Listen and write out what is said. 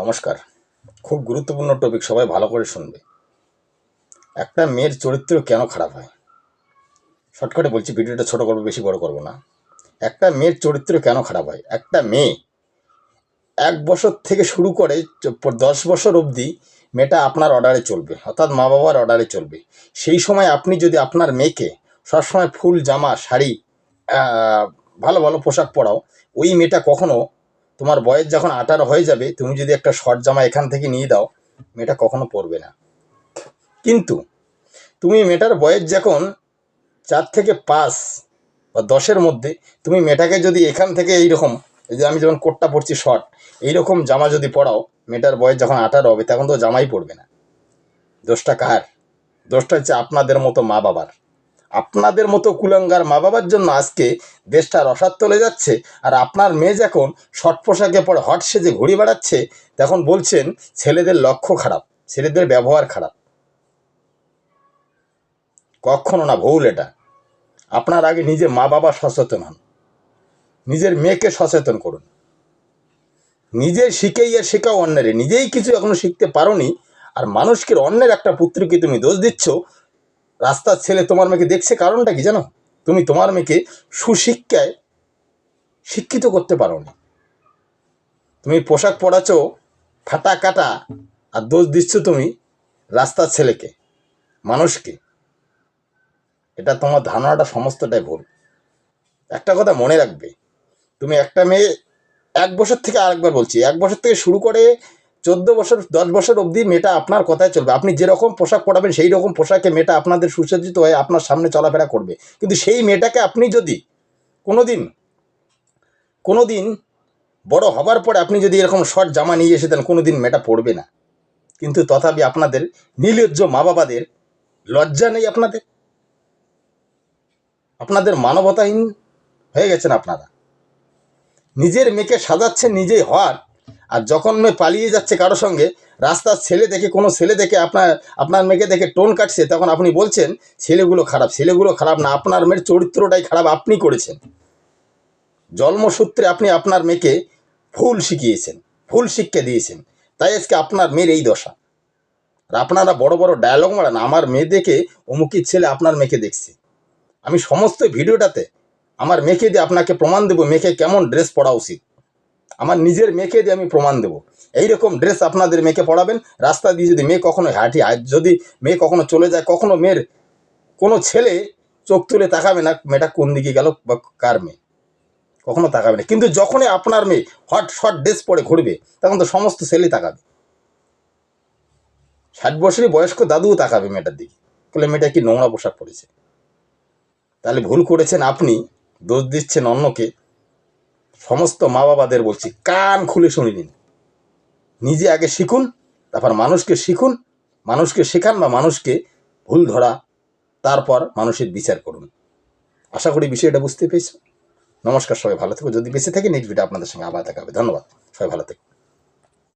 নমস্কার। খুব গুরুত্বপূর্ণ টপিক সবাই ভালো করে শুনবে। একটা মেয়ের চরিত্র কেন খারাপ হয়? শর্টকাটে বলছি, ভিডিওটা ছোট করব, বেশি বড় করব না। একটা মেয়ের চরিত্র কেন খারাপ হয়? একটা মেয়ে এক বছর থেকে শুরু করে দশ বছর অবধি মেয়েটা আপনার অর্ডারে চলবে, অর্থাৎ মা বাবার অর্ডারে চলবে। সেই সময় আপনি যদি আপনার মেয়েকে সবসময় ফুল, জামা, শাড়ি ভালো ভালো পোশাক পরাও, ওই মেয়েটা কখনো তোমার বয়স যখন আঠারো হয়ে যাবে, তুমি যদি একটা শর্ট জামা এখান থেকে নিয়ে দাও, মেয়েটা কখনো পরবে না। কিন্তু তুমি মেয়েটার বয়স যখন চার থেকে পাঁচ বা দশের মধ্যে, তুমি মেয়েটাকে যদি এখান থেকে এইরকম, এই যে আমি যখন কোটটা পরছি শর্ট এইরকম জামা যদি পরাও, মেয়েটার বয়স যখন আঠারো হবে, তখন তো জামাই পড়বে না। দোষটা কার? দোষটা হচ্ছে আপনাদের মতো মা বাবার আপনাদের মতো কুলাঙ্গার মা বাবার জন্য আজকে দেশটা রসাত চলে যাচ্ছে, আর আপনার মেয়ে যখন শর্ট পোশাকে পরে হট সেজে ঘুরে বেড়াচ্ছে, তখন বলছেন, ছেলেদের লক্ষ্য খারাপ, ছেলেদের ব্যবহার খারাপ। কখনো না, ভুল এটা। আপনার আগে নিজে মা বাবা সচেতন হন। নিজের মেয়েকে সচেতন করুন। নিজে শিখেই আর শেখাও অন্যের। নিজেই কিছু এখনও শিখতে পারোনি, আর মানুষকে অন্যের একটা পুত্রকে তুমি দোষ দিচ্ছ রাস্তার ছেলে তোমার মেয়েকে দেখছে কারণটা কি জানো? তুমি তোমার মেয়েকে সুশিক্ষায় শিক্ষিত করতে পারো না তুমি পোশাক পরাচ্ছ ফাটা কাটা, আর দোষ দিচ্ছ তুমি রাস্তার ছেলেকে, মানুষকে। এটা তোমার ধারণাটা সমস্তটাই ভুল। একটা কথা মনে রাখবে, তুমি একটা মেয়ে এক বছর থেকে আরেকবার বলছি, এক বছর থেকে শুরু করে চোদ্দ বছর, দশ বছর অবধি মেয়েটা আপনার কথায় চলবে। আপনি যেরকম পোশাক পরাবেন সেই রকম পোশাকে মেয়েটা আপনাদের সুসজ্জিত হয়ে আপনার সামনে চলাফেরা করবে। কিন্তু সেই মেয়েটাকে আপনি যদি কোনো দিন কোনো দিন বড় হবার পরে আপনি যদি এরকম শর্ট জামা নিয়ে এসে দেন কোনো দিন মেয়েটা পড়বে না। কিন্তু তথাপি আপনাদের নির্লজ্জ মা বাবাদের লজ্জা নেই আপনাদের? আপনাদের মানবতাহীন হয়ে গেছেন আপনারা। নিজের মেয়েকে সাজাচ্ছেন নিজেই হওয়ার আর যখন মেয়ে পালিয়ে যাচ্ছে কারোর সঙ্গে, রাস্তার ছেলে দেখে, কোনো ছেলে দেখে আপনার আপনার মেয়েকে দেখে টোন কাটছে, তখন আপনি বলছেন, ছেলেগুলো খারাপ ছেলেগুলো খারাপ না, আপনার মেয়ের চরিত্রটাই খারাপ, আপনি করেছেন। জন্মসূত্রে আপনি আপনার মেয়েকে ফুল শিখিয়েছেন ফুল শিক্ষা দিয়েছেন। তাই আজকে আপনার মেয়ের এই দশা। আর আপনারা বড় বড় ডায়লগ মারান, আমার মেয়ে দেখে অমুকের ছেলে আপনার মেয়েকে দেখছে। আমি সমস্ত ভিডিওটাতে আমার মেয়েকে দিয়ে আপনাকে প্রমাণ দেবো, মেয়েকে কেমন ড্রেস পরা উচিত। আমার নিজের মেয়েকে দিয়ে আমি প্রমাণ দেবো। এইরকম ড্রেস আপনাদের মেয়েকে পড়াবেন, রাস্তা দিয়ে যদি মেয়ে কখনো হাঁটি যদি মেয়ে কখনো চলে যায়, কখনো মেয়ের কোনো ছেলে চোখ তুলে তাকাবে না, মেয়েটা কোন দিকে গেল বা কার মেয়ে? কখনো তাকাবে না। কিন্তু যখনই আপনার মেয়ে হট শর্ট ড্রেস পরে ঘুরবে, তখন তো সমস্ত ছেলেই তাকাবে। ষাট বছরই বয়স্ক দাদুও তাকাবে মেয়েটার দিকে। বলে, মেয়েটা কি নোংরা পোশাক পরেছে? তাহলে ভুল করেছেন আপনি, দোষ দিচ্ছেন অন্যকে। সমস্ত মা বাবাদের বলছি, কান খুলে শুনে নিন নিজে আগে শিখুন, তারপর মানুষকে শিখুন, মানুষকে শেখান বা মানুষকে ভুল ধরা, তারপর মানুষের বিচার করুন। আশা করি বিষয়টা বুঝতে পেরেছ। নমস্কার, সবাই ভালো থেকো। যদি বেঁচে থাকে নেক্সট ভিডিও আপনাদের সঙ্গে আবার দেখা হবে। ধন্যবাদ। সবাই ভালো থেকো।